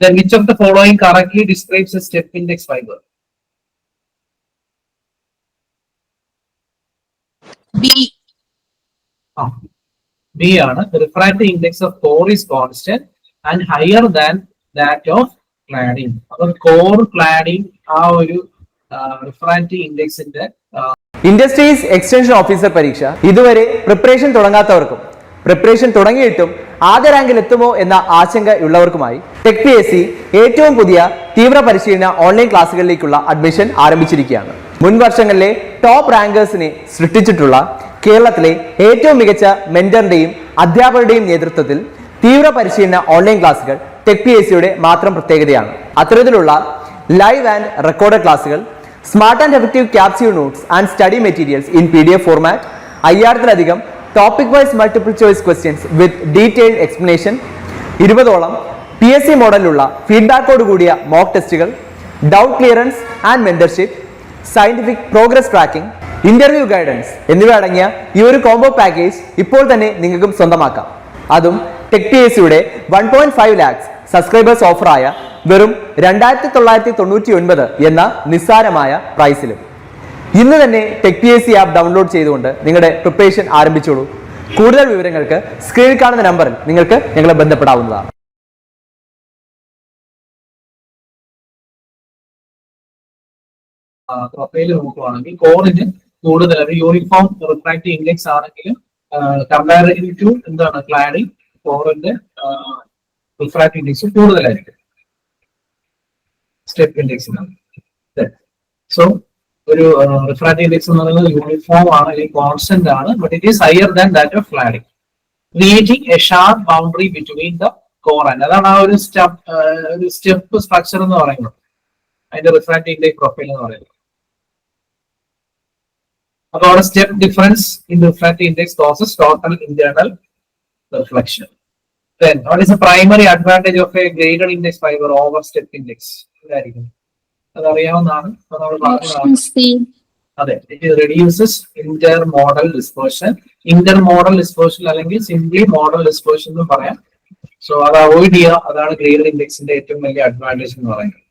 Then which of the following correctly describes a step index fiber? B. Ah, B ആണ് the refractive index of core is constant and higher than that of cladding. അപ്പൊ core cladding ആ ഒരു refractive ഇൻഡെക്സിന്റെ industries extension officer പരീക്ഷ ഇതുവരെ preparation തുടങ്ങാത്തവർക്കും preparation തുടങ്ങിയിട്ടും ആദ്യ റാങ്കിൽ എത്തുമോ എന്ന ആശങ്ക ഉള്ളവർക്കുമായി ടെക് പി എസ് സി ഏറ്റവും പുതിയ തീവ്ര പരിശീലന ഓൺലൈൻ ക്ലാസ്സുകളിലേക്കുള്ള അഡ്മിഷൻ ആരംഭിച്ചിരിക്കുകയാണ്. മുൻ വർഷങ്ങളിലെ ടോപ്പ് റാങ്കേഴ്സിനെ സൃഷ്ടിച്ചിട്ടുള്ള കേരളത്തിലെ ഏറ്റവും മികച്ച മെന്ററിന്റെയും അധ്യാപകരുടെയും നേതൃത്വത്തിൽ തീവ്ര പരിശീലന ഓൺലൈൻ ക്ലാസ്സുകൾ ടെക് പി എസ് സിയുടെ മാത്രം പ്രത്യേകതയാണ്. അത്തരത്തിലുള്ള ലൈവ് ആൻഡ് റെക്കോർഡ് ക്ലാസ്സുകൾ smart and effective capsule notes and study materials in P D F format അയ്യായിരത്തിലധികം topic wise multiple choice questions with detailed explanation ഇരുപതോളം പി എസ് സി മോഡലിലുള്ള ഫീഡ്ബാക്കോട് കൂടിയ മോക്ക് ടെസ്റ്റുകൾ doubt clearance and mentorship scientific progress tracking interview guidance എന്നിവ അടങ്ങിയ ഈ ഒരു കോംബോ പാക്കേജ് ഇപ്പോൾ തന്നെ നിങ്ങൾക്കും സ്വന്തമാക്കാം. അതും ടെക് പി എസ് സിയുടെ one point five lakhs subscribers ഓഫറായ വെറും രണ്ടായിരത്തി തൊള്ളായിരത്തി തൊണ്ണൂറ്റി ഒൻപത് എന്ന നിസ്സാരമായ പ്രൈസിലും ഇന്ന് തന്നെ tech P S C app download ചെയ്തുകൊണ്ട് നിങ്ങളുടെ പ്രിപ്പറേഷൻ ആരംഭിച്ചോളൂ. കൂടുതൽ വിവരങ്ങൾക്ക് സ്ക്രീനിൽ കാണുന്ന നമ്പറിൽ നിങ്ങൾക്ക് ഞങ്ങളെ ബന്ധപ്പെടാവുന്നതാണ്. പ്രൊഫൈൽ നോക്കുകയാണെങ്കിൽ യൂണിഫോം ടു എന്താണ് സോ ഒരു റിഫ്രാക്റ്റീവ് ഇൻഡെക്സ് എന്ന് പറയുന്നത് യൂണിഫോം ആണ് അല്ലെങ്കിൽ കോൺസ്റ്റന്റ് ആണ് but it is higher than that of cladding creating a sharp boundary between the core and അതാണ് ആ ഒരു സ്റ്റെപ്പ് ഒരു സ്റ്റെപ്പ് സ്ട്രക്ചർ എന്ന് പറയുന്നത്. അതിന്റെ റിഫ്രാക്റ്റീവ് ഇൻഡെക്സ് പ്രൊഫൈൽ എന്ന് പറയുന്നത്. അപ്പൊ അവിടെ step difference in refractive index causes total internal reflection then what is a primary advantage of a graded index fibre over step index ഇതായിരിക്കും. അതറിയാവുന്നതാണ്. അത് നമ്മൾ പറഞ്ഞതാണ് അതെ it reduces inter modal dispersion inter modal dispersion അല്ലെങ്കിൽ simply modal dispersion എന്ന് പറയാം. So അത് അവോയ്ഡ് ചെയ്യുക. അതാണ് ഗ്രേഡ് ഇൻഡെക്സിന്റെ ഏറ്റവും വലിയ അഡ്വാന്റേജ് എന്ന് പറയുന്നത്.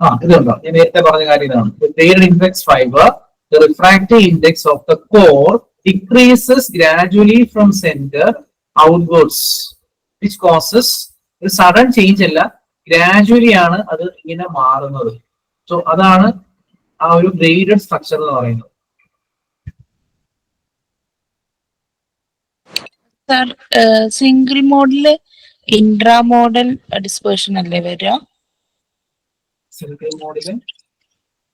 ആ ഇതുണ്ടോ ഞാൻ നേരത്തെ പറഞ്ഞ കാര്യം ഇതാണ്. Grade index fibre the refractive index of the core decreases gradually from centre outwards which causes ഒരു സഡൻ ചേഞ്ച് അല്ല ഗ്രാജുവലി ആണ് അത് ഇങ്ങനെ മാറുന്നത്. സോ അതാണ് ആ ഒരു ഗ്രേഡഡ് സ്ട്രക്ചർ എന്ന് പറയുന്നത്. Sir single modal intra modal dispersion അല്ലേ വരിക? Single modal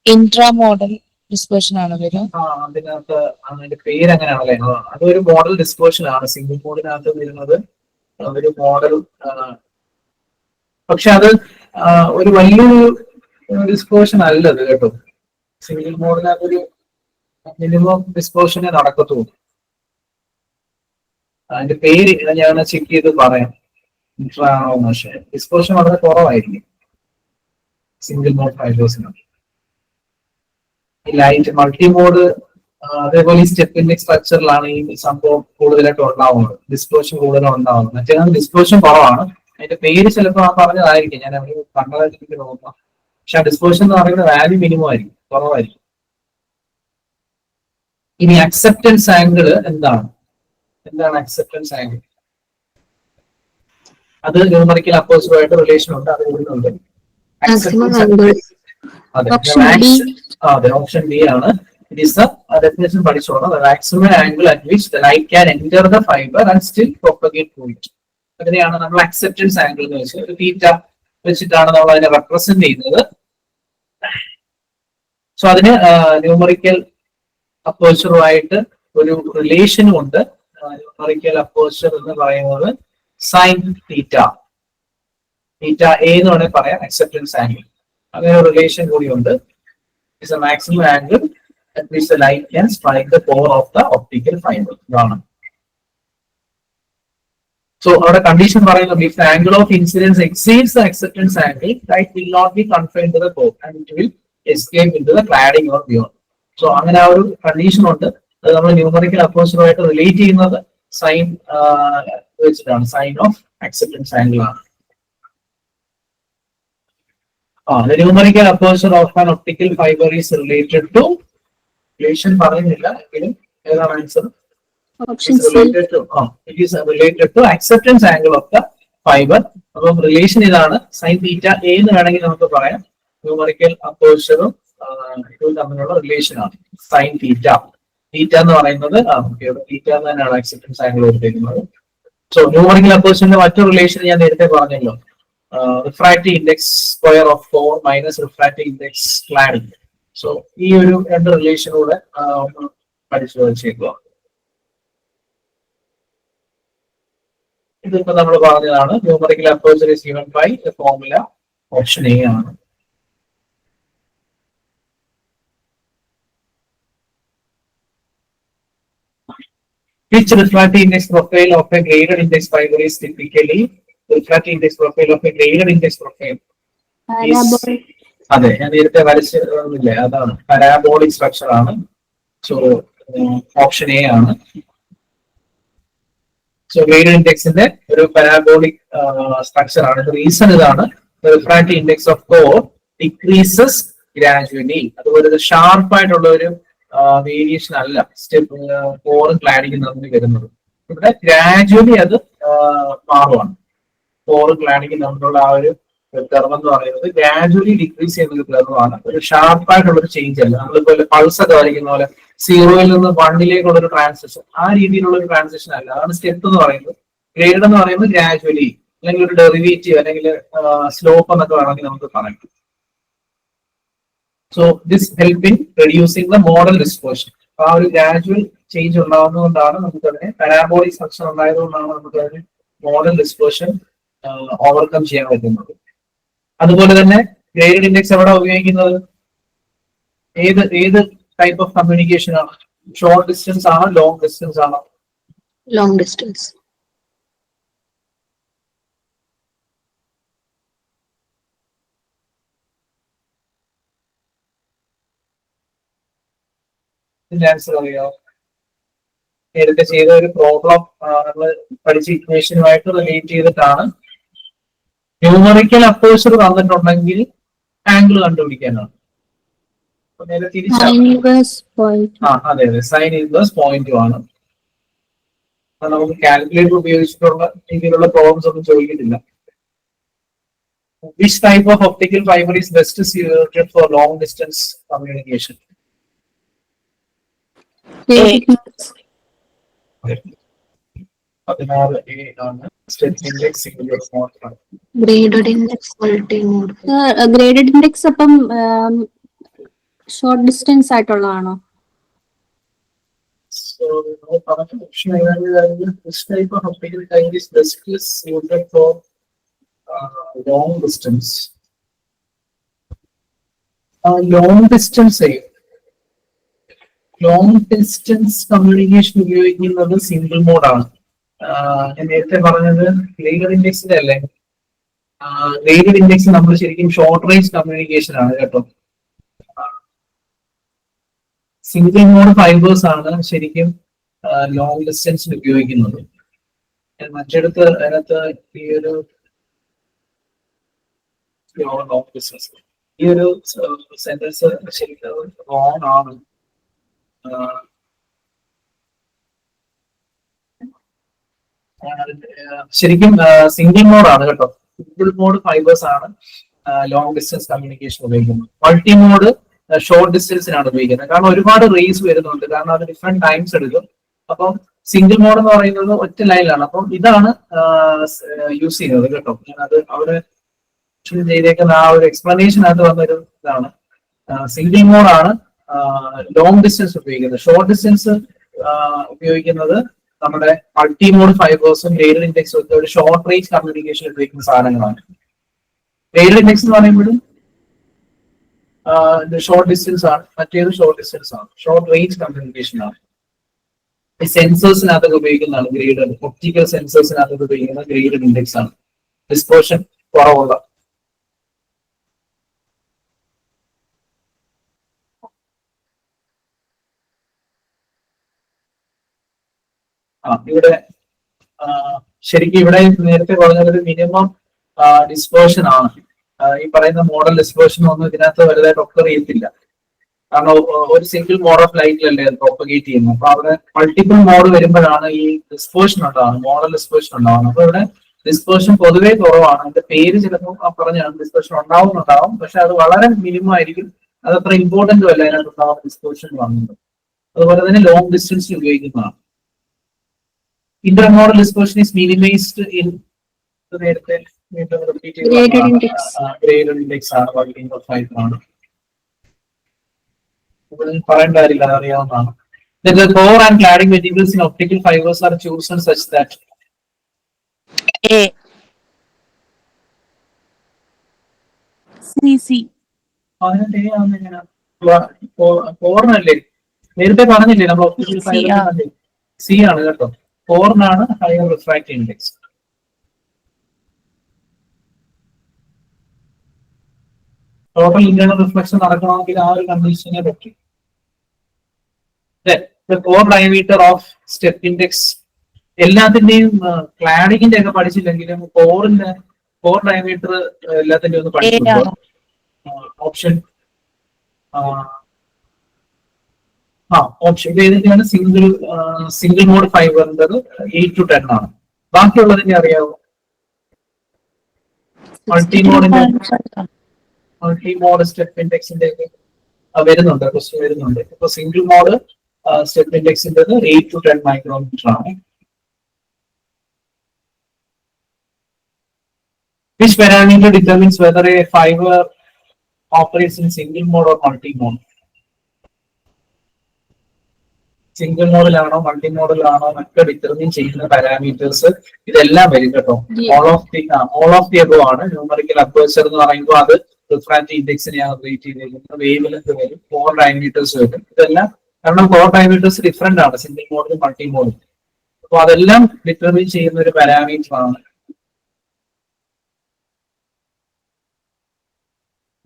intra modal dispersion ആണ് വരിക. അതിനകത്ത് അതിന്റെ പേര് അങ്ങനെയാണല്ലേ അതൊരു മോഡൽ ഡിസ്പേർഷൻ ആണ്. സിംഗിൾ മോഡിനകത്ത് വരുന്നത് ഒരു മോഡൽ പക്ഷെ അത് ഒരു വലിയൊരു ഡിസ്പോഷൻ അല്ല അത് കേട്ടോ. സിംഗിൾ മോഡലൊരു മിനിമം ഡിസ്പോഷനെ നടക്കത്തുള്ളൂ. അതിന്റെ പേര് ഞാൻ ചെക്ക് ചെയ്ത് പറയാം. ഇൻട്രാണോ പക്ഷെ ഡിസ്പേർഷൻ വളരെ കുറവായിരിക്കും. സിംഗിൾ മോഡ് ഫൈബേഴ്സിനകത്ത് ലൈറ്റ് മൾട്ടി മോഡ് അതേപോലെ ഈ സ്റ്റെപ്പിന്റെ സ്ട്രക്ചറിലാണ് ഈ സംഭവം കൂടുതലായിട്ട് ഉണ്ടാവുന്നത്. ഡിസ്ക്ലോഷൻ കൂടുതലും ഉണ്ടാവുന്നത്. മറ്റേ ഡിസ്ക്ലോഷൻ കുറവാണ്. അതിന്റെ പേര് ചിലപ്പോൾ ആ പറഞ്ഞതായിരിക്കും. ഞാൻ അവർ കണ്ടതായിട്ട് എനിക്ക് തോന്നുന്നു. പക്ഷെ ആ ഡിസ്ക്ലോഷൻ എന്ന് പറയുന്നത് വാല്യൂ മിനിമം ആയിരിക്കും. കുറവായിരിക്കും. ഇനി അക്സെപ്റ്റൻസ് ആംഗിൾ എന്താണ്? എന്താണ് അക്സെപ്റ്റൻസ് ആംഗിൾ അത് ന്യൂമറിക്കൽ ആയിട്ട് റിലേഷൻ ഉണ്ട്. അത് ഇവിടുന്നുണ്ട് അതെ. ഓപ്ഷൻ ബി ആണ്. ഇറ്റ് ഈസ് ദ ഡെഫിനേഷൻ പഠിച്ചോളാം. Maximum angle at which the light can enter the fibre and still propagate through it അതിനെയാണ് നമ്മൾ അക്സെപ്റ്റൻസ് ആംഗിൾ എന്ന് വെച്ചാൽ ഒരു തീറ്റ വെച്ചിട്ടാണ് നമ്മൾ അതിനെ റെപ്രസെന്റ് ചെയ്യുന്നത്. സോ അതിന് ന്യൂമറിക്കൽ അപ്പോച്ചറുമായിട്ട് ഒരു റിലേഷനും ഉണ്ട്. ന്യൂമറിക്കൽ അപ്പോച്ചർ എന്ന് പറയുന്നത് സൈൻ തീറ്റ തീറ്റ എ എന്ന് വേണമെങ്കിൽ പറയാം അക്സെപ്റ്റൻസ് ആംഗിൾ അങ്ങനെ ഒരു റിലേഷൻ കൂടി ഉണ്ട് it's a maximum angle at which the light can strike the core of the optical fiber ഇതാണ് സോ അവിടെ കണ്ടീഷൻ പറയുന്നത് if the angle of incidence exceeds the acceptance angle light will not be confined to the core and it will escape into the cladding or beyond so അങ്ങനെ ആ ഒരു condition ഉണ്ട് അത് നമ്മൾ numerical അപ്രോച്ചുമായിട്ട് relate ചെയ്യുന്നത് sine വെച്ചിട്ടാണ് sine of acceptance angle ആണ് ആ numerical aperture of an optical fibre is related to relation പറയുന്നില്ല എങ്കിലും ഏതാണ് answer related to acceptance angle of the fiber. അപ്പം റിലേഷൻ ഇതാണ് സൈൻ തീറ്റ എ എന്ന് വേണമെങ്കിൽ നമുക്ക് പറയാം. ന്യൂമറിക്കൽ അപ്പോഷറും ഇതും തമ്മിലുള്ള റിലേഷൻ ആണ്. സൈൻ തീറ്റ തീറ്റ എന്ന് പറയുന്നത് തീറ്റ എന്ന് തന്നെയാണ് അക്സെപ്റ്റൻസ് ആംഗിൾ കൊടുത്തിരിക്കുന്നത്. സോ ന്യൂമറിക്കൽ അപ്പോസിന്റെ മറ്റൊരു റിലേഷൻ ഞാൻ നേരത്തെ പറഞ്ഞല്ലോ. Refractive index square of four minus refractive index cladding so ഈ ഒരു രണ്ട് റിലേഷനൂടെ പരിശോധിച്ചേക്കുക ഇതിപ്പോ നമ്മൾ പറഞ്ഞതാണ് numerical approach is given by formula option A ആണ് Which refractive index profile of a graded index fiber is typically refractive index profile of a graded index profile? Parabolic. അതെ. ഞാൻ നേരത്തെ വരച്ചില്ലേ അതാണ്. പരാബോളിക് സ്ട്രക്ചർ ആണ്. സോ ഓപ്ഷൻ എ ആണ്. So grade ഇൻഡെക്സിന്റെ ഒരു പരാബോളിക് സ്ട്രക്ചർ ആണ്. റീസൺ ഇതാണ്. Index of core decreases gradually അതുപോലെ ഷാർപ്പ് ആയിട്ടുള്ള ഒരു വേരിയേഷൻ അല്ല. സ്റ്റെപ്പ് കോറും ക്ലാഡിക്കും തമ്മിൽ വരുന്നത്. ഇവിടെ ഗ്രാജുവലി അത് മാറുവാണ്. കോറും ക്ലാഡിക്കും തമ്മിലുള്ള ആ ഒരു കർവ് എന്ന് പറയുന്നത് ഗ്രാജുവലി ഡിക്രീസ് ചെയ്യുന്ന ഒരു കർവാണ് ഒരു ഷാർപ്പായിട്ടുള്ള ഒരു ചേഞ്ച് അല്ല. നമ്മളിപ്പോ പൾസ് ഒക്കെ വരയ്ക്കുന്ന പോലെ സീറോയിൽ നിന്ന് വണ്ണിലേക്കുള്ള ഒരു ട്രാൻസിഷൻ ആ രീതിയിലുള്ള ഒരു ട്രാൻസിഷൻ അല്ല. അതാണ് സ്റ്റെപ്പ് എന്ന് പറയുന്നത്. ഗ്രേഡ് എന്ന് പറയുന്നത് ഗ്രാജുവലി അല്ലെങ്കിൽ ഒരു ഡെറിവേറ്റീവ് അല്ലെങ്കിൽ സ്ലോപ്പ് എന്നൊക്കെ വേണമെങ്കിൽ നമുക്ക് പറയാം. So this help in reducing the modal dispersion ആ ഒരു ഗ്രാജുവൽ ചേഞ്ച് ഉണ്ടാവുന്നതുകൊണ്ടാണ് നമുക്ക് അതിനെ പാരാബോളിക് സ്ട്രക്ചർ ഉണ്ടായതുകൊണ്ടാണ് നമുക്ക് അതിന് മോഡൽ ഡിസ്പോഷൻ ഓവർകം ചെയ്യാൻ പറ്റുന്നത്. അതുപോലെ തന്നെ ഗ്രേഡ് ഇൻഡെക്സ് എവിടെ ഉപയോഗിക്കുന്നത്? ഏത് ഏത് ടൈപ്പ് ഓഫ് കമ്മ്യൂണിക്കേഷൻ ആണ്? ഷോർട്ട് ഡിസ്റ്റൻസ് ആണോ ലോങ് ഡിസ്റ്റൻസ് ആണോ? ലോങ് ഡിസ്റ്റൻസ് ഇതിന്റെ ആൻസർ അറിയാമോ നേരത്തെ ചെയ്ത ഒരു പ്രോബ്ലം നമ്മൾ പഠിച്ച ഇക്വേഷനുമായിട്ട് റിലേറ്റ് ചെയ്തിട്ടാണ് ന്യൂമറിക്കൽ അപ്പോസർ തന്നിട്ടുണ്ടെങ്കിൽ ആംഗിൾ കണ്ടുപിടിക്കാനാണ്. നേരെ തിരിച്ചാണ്. ആ അതെ അതെ. സൈൻ ഇൻവേഴ്സ് പോയിന്റും ആണ്. നമുക്ക് കാൽക്കുലേറ്റർ ഉപയോഗിച്ചിട്ടുള്ള രീതിയിലുള്ള പ്രോബ്ലംസ് ഒന്നും ചോദിക്കുന്നില്ല which type of optical fibre is best suited for long distance communication പതിനാറ് എ ആണ് ഇൻഡെക്സ്. ഗ്രേഡഡ് ഇൻഡെക്സ് അപ്പം ഷോർട്ട് ഡിസ്റ്റൻസ് ആയിട്ടുള്ളതാണോ So, നമ്മൾ പറഞ്ഞ ഓപ്ഷൻ ഏതാണ് this type of optical fiber is best suited for uh, long distance. Uh, long distance long distance communication ഉപയോഗിക്കുന്നത് single മോഡാണ് ഞാൻ നേരത്തെ പറഞ്ഞത് ലീഗൽ ഇൻഡെക്സിന്റെ അല്ലേ? ലീഗൽ ഇൻഡെക്സ് നമ്മൾ ശരിക്കും ഷോർട്ട് റേഞ്ച് കമ്മ്യൂണിക്കേഷൻ ആണ് കേട്ടോ. സിംഗിൾ മോഡ് ഫൈബേഴ്സ് ആണ് ശരിക്കും ലോങ് ഡിസ്റ്റൻസിൽ ഉപയോഗിക്കുന്നത്. മറ്റിടത്ത് അതിനകത്ത് ഈ ഒരു ലോങ് ഡിസ്റ്റൻസ് ഈ ഒരു സെന്റൻസ് ശരിക്കും റോങ് ആണ്. ശരിക്കും സിംഗിൾ മോഡ് ആണ് കേട്ടോ. സിംഗിൾ മോഡ് ഫൈബേഴ്സ് ആണ് ലോങ് ഡിസ്റ്റൻസ് കമ്മ്യൂണിക്കേഷൻ ഉപയോഗിക്കുന്നത്. മൾട്ടി മോഡ് ഷോർട്ട് ഡിസ്റ്റൻസിനാണ് ഉപയോഗിക്കുന്നത്. കാരണം ഒരുപാട് റേസ് വരുന്നുണ്ട്. കാരണം അത് ഡിഫറെന്റ് ടൈംസ് എടുക്കും. അപ്പം സിംഗിൾ മോഡ് എന്ന് പറയുന്നത് ഒറ്റ ലൈനിലാണ് അപ്പം ഇതാണ് യൂസ് ചെയ്യുന്നത് കേട്ടോ. ഞാനത് അവിടെ ചെയ്തേക്കുന്ന ആ ഒരു എക്സ്പ്ലനേഷൻ അത് വന്നൊരു ഇതാണ്. സിംഗിൾ മോഡാണ് ലോങ് ഡിസ്റ്റൻസ് ഉപയോഗിക്കുന്നത്. ഷോർട്ട് ഡിസ്റ്റൻസ് ഉപയോഗിക്കുന്നത് നമ്മുടെ മൾട്ടി മോഡ് ഫൈബേഴ്സും റെയിൽ ഇൻഡെക്സും ഒക്കെ ഒരു ഷോർട്ട് റേഞ്ച് കമ്മ്യൂണിക്കേഷൻ ഉപയോഗിക്കുന്ന സാധനങ്ങളാണ്. റെയിൽ ഇൻഡെക്സ് എന്ന് പറയുമ്പോഴും ഷോർട്ട് ഡിസ്റ്റൻസ് ആണ്. മറ്റേത് ഷോർട്ട് ഡിസ്റ്റൻസ് ആണ്. ഷോർട്ട് റേഞ്ച് കമ്മ്യൂണിക്കേഷൻ ആണ്. സെൻസേഴ്സിനകത്തൊക്കെ ഉപയോഗിക്കുന്നതാണ് ഗ്രേഡ് ഒപ്റ്റിക്കൽ സെൻസേഴ്സിനകത്തൊക്കെ ഉപയോഗിക്കുന്ന ഗ്രേഡ് ഇൻഡെക്സ് ആണ്. ഡിസ്പോഷൻ കുറവുള്ള ഇവിടെ ശരിക്കും ഇവിടെ നേരത്തെ പറഞ്ഞൊരു മിനിമം ഡിസ്പേർഷൻ ആണ്. ഈ പറയുന്ന മോഡൽ ഡിസ്പേർഷൻ ഒന്നും ഇതിനകത്ത് വലുതായിട്ട് ഒക്കർ ചെയ്യത്തില്ല കാരണം ഒരു സിംഗിൾ മോഡ് ഓഫ് ലൈറ്റിലല്ലേ പ്രൊപ്പഗേറ്റ് ചെയ്യുന്നത്? അപ്പൊ അവിടെ മൾട്ടിപ്പിൾ മോഡ് വരുമ്പോഴാണ് ഈ ഡിസ്പേർഷൻ ഉണ്ടാവുന്നത് മോഡൽ ഡിസ്പേർഷൻ ഉണ്ടാവുന്നത്. അപ്പൊ ഇവിടെ ഡിസ്പേർഷൻ പൊതുവേ കുറവാണ്. അതിന്റെ പേര് ചിലപ്പോൾ പറഞ്ഞാണ് ഡിസ്പേർഷൻ ഉണ്ടാവുന്നുണ്ടാവും. പക്ഷെ അത് വളരെ മിനിമം ആയിരിക്കും. അത് അത്ര ഇമ്പോർട്ടന്റും അല്ല. അതിനകത്ത് ഉണ്ടാവുന്ന ഡിസ്പേർഷൻ വന്നത്. അതുപോലെ തന്നെ ലോങ് ഡിസ്റ്റൻസിൽ ഉപയോഗിക്കുന്നതാണ്. Intermodal dispersion is minimized in നേരത്തെ വീണ്ടും repeat ചെയ്ത് Graded പറഞ്ഞതാണ്. index. ആ, graded index ആണ് വർക്കിംഗ് ഇവിടെ പറയേണ്ട കാര്യമില്ല അറിയാവുന്നതാണ്. The core and cladding materials in optical fibers are chosen such that A C C അതിനെ എങ്ങനെയാ കോറിനല്ലേ നേരത്തെ പറഞ്ഞില്ലേ നമ്മൾ ഒപ്റ്റിക്കൽ ഫൈബർ സി ആണ് കേട്ടോ. കോറിനാണ് higher refractive index total internal reflection നടക്കണമെങ്കിൽ ആ ഒരു കണ്ടീഷനെ പറ്റി. Core diameter of step index എല്ലാത്തിന്റെയും ക്ലാഡിങ്ങിന്റെ ഒക്കെ പഠിച്ചില്ലെങ്കിലും കോറിന്റെ കോർ ഡയമീറ്റർ എല്ലാത്തിന്റെയും ഒന്ന് പഠിച്ചിട്ടുണ്ട് ഓപ്ഷൻ ആ ഓപ്ഷൻ. ഇത് ഏതൊക്കെയാണ്? സിംഗിൾ സിംഗിൾ മോഡ് ഫൈബറിന്റെ എയ്റ്റ് ടു ടെൻ ആണ്. ബാക്കിയുള്ളതിന്റെ അറിയാവോ? മൾട്ടി മോഡിന്റെ മൾട്ടി മോഡ് സ്റ്റെപ്പ് ഇൻഡെക്സിന്റെ ഒക്കെ വരുന്നുണ്ട് ക്വസ്റ്റ്യൻ വരുന്നുണ്ട്. ഇപ്പൊ സിംഗിൾ മോഡ് സ്റ്റെപ്പ് ഇൻഡെക്സിന്റെ എയ്റ്റ് ടു ടെൻ മൈക്രോമീറ്റർ ആണ്. Which parameter determines whether a fiber operates in single mode or multi mode? Single മോഡലാണോ multi മോഡലാണോ എന്നൊക്കെ ഡിറ്റർമിൻ ചെയ്യുന്ന പാരാമീറ്റേഴ്സ് ഇതെല്ലാം വരും കേട്ടോ. All of the all of the above ആണ്. Numerical aperture എന്ന് പറയുമ്പോൾ അത് റിഫ്രാക്റ്റീവ് ഇൻഡെക്സിനെയാണ് റേറ്റ് ചെയ്തിരിക്കുന്നത് വേവ് ലെങ്ത് വരും. ഫോർ ഡയമീറ്റേഴ്സ് വരും. ഇതെല്ലാം കാരണം ഫോർ ഡയമീറ്റേഴ്സ് ഡിഫറെന്റ് ആണ്. സിംഗിൾ മോഡലും മൾട്ടി മോഡലും അപ്പൊ അതെല്ലാം ഡിറ്റർമിൻ ചെയ്യുന്ന ഒരു പാരാമീറ്റർ ആണ്.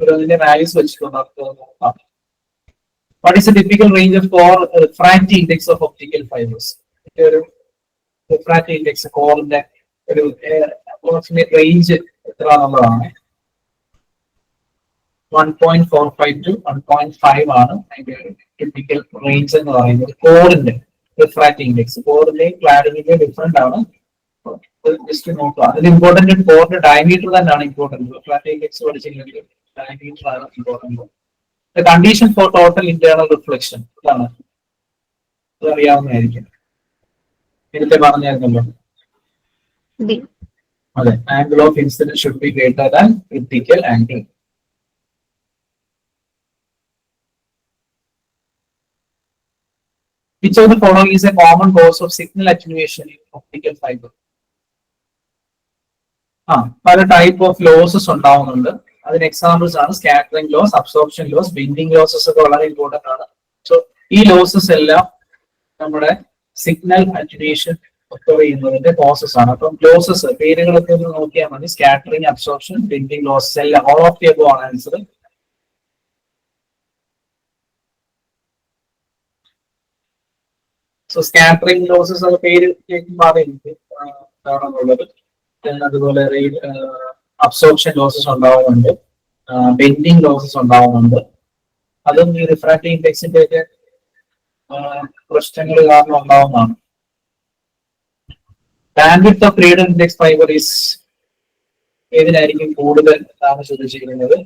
ഒരു അതിന്റെ വാല്യൂസ് വെച്ചിട്ടുണ്ട്? നമുക്ക് നോക്കാം is a typical range of core refractive index of optical fibres ഒരു റിഫ്രാക്റ്റീവ് ഇൻഡെക്സ് കോറിന്റെ ഒരു അപ്രോക്സിമേറ്റ് റേഞ്ച് എത്ര എന്നുള്ളതാണ് one point four five to one point five ആണ് അതിന്റെ ടിപ്പിക്കൽ റേഞ്ച് എന്ന് പറയുന്നത് കോറിന്റെ റിഫ്രാക്റ്റീവ് ഇൻഡെക്സ് കോറിന്റെയും ക്ലാഡിന്റെയും ഡിഫറെന്റ് ആണ്. ജസ്റ്റ് നോക്കുക. അതിൽ ഇമ്പോർട്ടന്റ് കോറിന്റെ ഡയമീറ്റർ തന്നെയാണ് ഇമ്പോർട്ടന്റ് റിഫ്രാക്റ്റീവ് ഇൻഡെക്സ് പഠിച്ചില്ലെങ്കിൽ ഡയമീറ്റർ ആണ് important The condition for total internal reflection ഇതാണ് അതറിയാവുന്നതായിരിക്കും അറിയാവുന്നതായിരിക്കും നേരത്തെ പറഞ്ഞായിരുന്നല്ലോ. അതെ angle of incident should be greater than critical angle Which of the following is a common cause of signal attenuation in optical fiber? ആ പല type of losses ഉണ്ടാവുന്നുണ്ട് അതിന് examples ആണ്. Scattering loss absorption loss bending losses ഒക്കെ വളരെ important ആണ്. So ഈ losses എല്ലാം നമ്മുടെ സിഗ്നൽ അറ്റുനേഷൻ ഒക്കെ ചെയ്യുന്നതിന്റെ പ്രോസസ് ആണ്. അപ്പം ലോസസ് പേരുകളൊക്കെ ഒന്ന് നോക്കിയാൽ മതി. സ്കാറ്ററിംഗ് അബ്സോർപ്ഷൻ ബിൻഡിങ് ലോസസ് എല്ലാം ഓൾ ഓഫ് ദി ആണ് ആൻസർ സോ സ്കാറ്ററിംഗ് ലോസസ് പേര് കേൾക്കുമ്പോൾ Then അതുപോലെ അബ്സോർപ്ഷൻ ലോസസ് ഉണ്ടാവുന്നുണ്ട്. ബെൻഡിങ് ലോസസ് ഉണ്ടാവുന്നുണ്ട്. അതും ഈ റിഫ്രാക്റ്റീവ് ഇൻഡെക്സിന്റെ ഒക്കെ പ്രശ്നങ്ങൾ കാരണം ഉണ്ടാവുന്നതാണ്. Bandwidth of reader index fibre is ഏതിനായിരിക്കും കൂടുതൽ എന്നാണ് ചോദിച്ചിരിക്കുന്നത്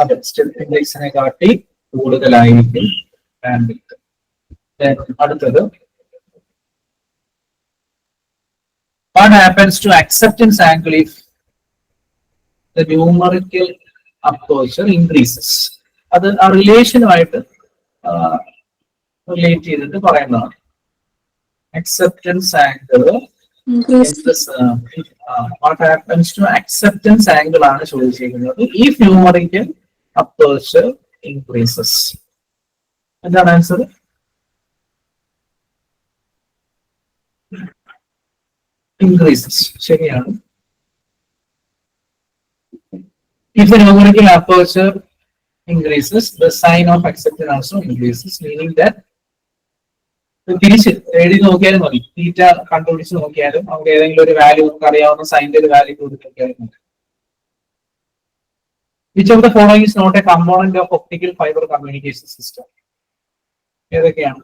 അതെ സ്റ്റെപ്പ് ഇൻഡെക്സിനെ കാട്ടി കൂടുതലായിരിക്കും ബാൻഡ്വിഡ്ത്ത് അടുത്തത് what happens to acceptance angle if the numerical aperture increases? അത് ആ റിലേഷനുമായിട്ട് റിലേറ്റ് ചെയ്തിട്ട് പറയുന്നതാണ്. Acceptance angle what happens to acceptance angle ആണ് ചോദിച്ചിരിക്കുന്നത്. ഈ ന്യൂമറിക്കൽ അപ്പേർച്ചർ ഇൻക്രീസസ് എന്താണ് ആൻസർ ഇൻക്രീസസ് ശരിയാണ്. If the numerical aperture increases, the sign of acceptance also increases, meaning that തിരിച്ച് എഴുതി നോക്കിയാലും മതി. തീറ്റ കണ്ടുപിടിച്ച് നോക്കിയാലും നമുക്ക് ഏതെങ്കിലും ഒരു വാല്യൂ നമുക്ക് അറിയാവുന്ന സൈന്റെ ഒരു വാല്യൂ കൊടുത്ത് നോക്കിയാലും മതി which of the following is not a component of optical fibre communication system ഏതൊക്കെയാണ്?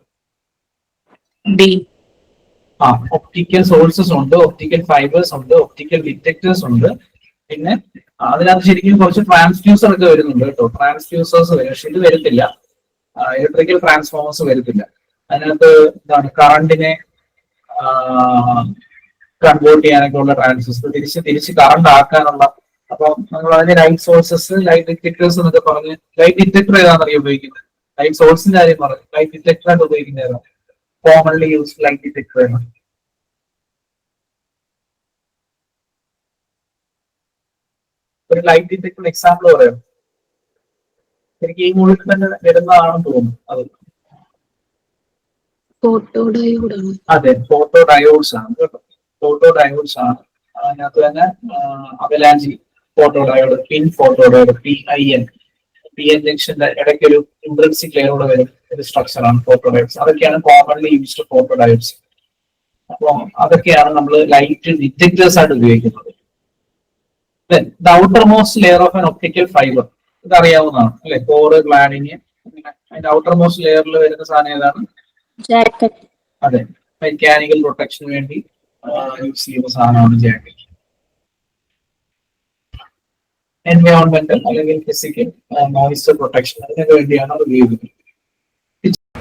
ബി ആ ഒപ്റ്റിക്കൽ സോഴ്സസ് ഉണ്ട് ഒപ്റ്റിക്കൽ ഫൈബേഴ്സ് ഉണ്ട് ഒപ്റ്റിക്കൽ ഡിറ്റക്ടേഴ്സ് ഉണ്ട്. പിന്നെ അതിനകത്ത് ശരിക്കും കുറച്ച് ട്രാൻസ്ഡ്യൂസർ ഒക്കെ വരുന്നുണ്ട് കേട്ടോ. ട്രാൻസ്ഡ്യൂസേഴ്സ് വരും. പക്ഷെ ഇത് വരത്തില്ല. ഇലക്ട്രിക്കൽ ട്രാൻസ്ഫോമേഴ്സ് വരത്തില്ല. അതിനകത്ത് എന്താണ് കറണ്ടിനെ കൺവേർട്ട് ചെയ്യാനൊക്കെ ഉള്ള ട്രാൻസ്ഡ്യൂസർ തിരിച്ച് തിരിച്ച് കറണ്ട് ആക്കാനുള്ള അപ്പം നമ്മൾ അതിന് ലൈറ്റ് സോഴ്സസ് ലൈറ്റ് ഡിറ്റക്ടേഴ്സ് എന്നൊക്കെ പറഞ്ഞ് ലൈറ്റ് ഡിറ്റക്ടർ ഏതാണെന്നറിയാം ഉപയോഗിക്കുന്നത്? ലൈറ്റ് സോഴ്സിന്റെ കാര്യം പറഞ്ഞു ലൈറ്റ് ഡിറ്റക്ടർ ആയിട്ട് ഉപയോഗിക്കുന്നത് ഏതാണ് commonly used like this equivalent. ഒരു ലൈറ്റ് ഡിറ്റക്ടർ എക്സാമ്പിൾ പറയാം. എനിക്ക് ഈ മുകളിൽ തന്നെ വരുന്നതാണെന്ന് തോന്നുന്നു അത്. ഫോട്ടോ ഡയോഡാണ് അതെ ഫോട്ടോ ഡയോഡ്സ് ആണ് കേട്ടോ. ഫോട്ടോ ഡയോഡ്സ് ആണ്. അതിനകത്ത് തന്നെ avalanche photo diode PIN photo diode P I N P N ജംഗ്ഷന്റെ ഇടയ്ക്ക് ഒരു ഇൻട്രൻസിക് ലെയറോട് വരും. ഒരു സ്ട്രക്ചർ ആണ് ഫോട്ടോ ഡയോഡ്സ് അതൊക്കെയാണ് കോമൺലി യൂസ്ഡ് ഫോട്ടോഡയോഡ്സ് അപ്പോൾ അതൊക്കെയാണ് നമ്മൾ ലൈറ്റ് ഡിറ്റക്ടേഴ്സ് ആയിട്ട് ഉപയോഗിക്കുന്നത്. The outermost layer of an optical fibre ഇത് അറിയാവുന്നതാണ് അല്ലെ കോറ് ഗ്ലാഡിങ് അതിന്റെ ഔട്ടർ മോസ്റ്റ് ലെയറിൽ വരുന്ന സാധനം ഏതാണ്? അതെ. മെക്കാനിക്കൽ പ്രൊട്ടക്ഷന് വേണ്ടി യൂസ് ചെയ്യുന്ന സാധനമാണ് ജാക്കറ്റ് എൻവയോൺമെന്റൽ അല്ലെങ്കിൽ ഫിസിക്കൽ നോയിസ് പ്രൊട്ടക്ഷൻ അതിനു വേണ്ടിയാണ് ഉപയോഗിക്കുന്നത്.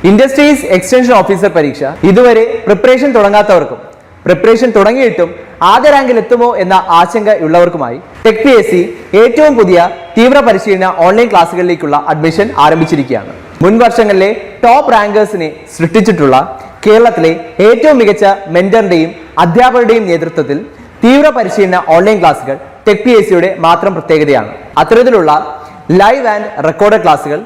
ഇൻഡസ്ട്രീസ് എക്സ്റ്റൻഷൻ ഓഫീസർ പരീക്ഷ ഇതുവരെ പ്രിപ്പറേഷൻ തുടങ്ങാത്തവർക്കും പ്രിപ്പറേഷൻ തുടങ്ങിയിട്ടും ആദ്യ റാങ്കിൽ എത്തുമോ എന്ന ആശങ്ക ഉള്ളവർക്കുമായി ടെക് പി എസ് സി ഏറ്റവും പുതിയ തീവ്ര പരിശീലന ഓൺലൈൻ ക്ലാസ്സുകളിലേക്കുള്ള അഡ്മിഷൻ ആരംഭിച്ചിരിക്കുകയാണ്. മുൻ വർഷങ്ങളിലെ ടോപ്പ് റാങ്കേഴ്സിനെ സൃഷ്ടിച്ചിട്ടുള്ള കേരളത്തിലെ ഏറ്റവും മികച്ച മെന്ററിന്റെയും അധ്യാപകരുടെയും നേതൃത്വത്തിൽ തീവ്ര പരിശീലന ഓൺലൈൻ ക്ലാസ്സുകൾ ടെക് പി എസ് സിയുടെ മാത്രം പ്രത്യേകതയാണ്. അത്തരത്തിലുള്ള ലൈവ് ആൻഡ് റെക്കോർഡ് ക്ലാസുകൾ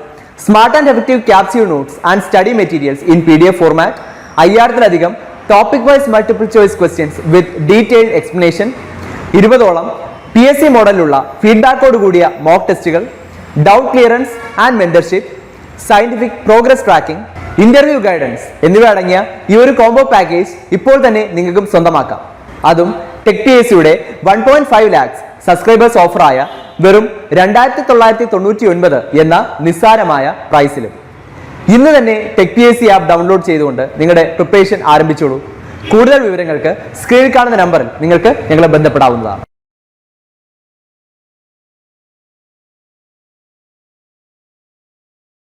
smart and effective capsule notes and study materials in P D F format അയ്യായിരത്തിലധികം topic wise multiple choice questions with detailed explanation ഇരുപതോളം പി എസ് സി മോഡലിലുള്ള ഫീഡ്ബാക്കോട് കൂടിയ മോക്ക് ടെസ്റ്റുകൾ doubt clearance and mentorship scientific progress tracking interview guidance എന്നിവ അടങ്ങിയ ഈ ഒരു കോംബോ പാക്കേജ് ഇപ്പോൾ തന്നെ നിങ്ങൾക്കും സ്വന്തമാക്കാം. അതും ടെക് പി എസ് സിയുടെ one point five lakhs subscribers ഓഫറായ വെറും രണ്ടായിരത്തി തൊള്ളായിരത്തി തൊണ്ണൂറ്റി ഒൻപത് എന്ന നിസ്സാരമായ പ്രൈസിലും ഇന്ന് തന്നെ tech P S C app download ചെയ്തുകൊണ്ട് നിങ്ങളുടെ പ്രിപ്പറേഷൻ ആരംഭിച്ചോളൂ. കൂടുതൽ വിവരങ്ങൾക്ക് സ്ക്രീനിൽ കാണുന്ന നമ്പറിൽ നിങ്ങൾക്ക് ഞങ്ങളെ ബന്ധപ്പെടാവുന്നതാണ്.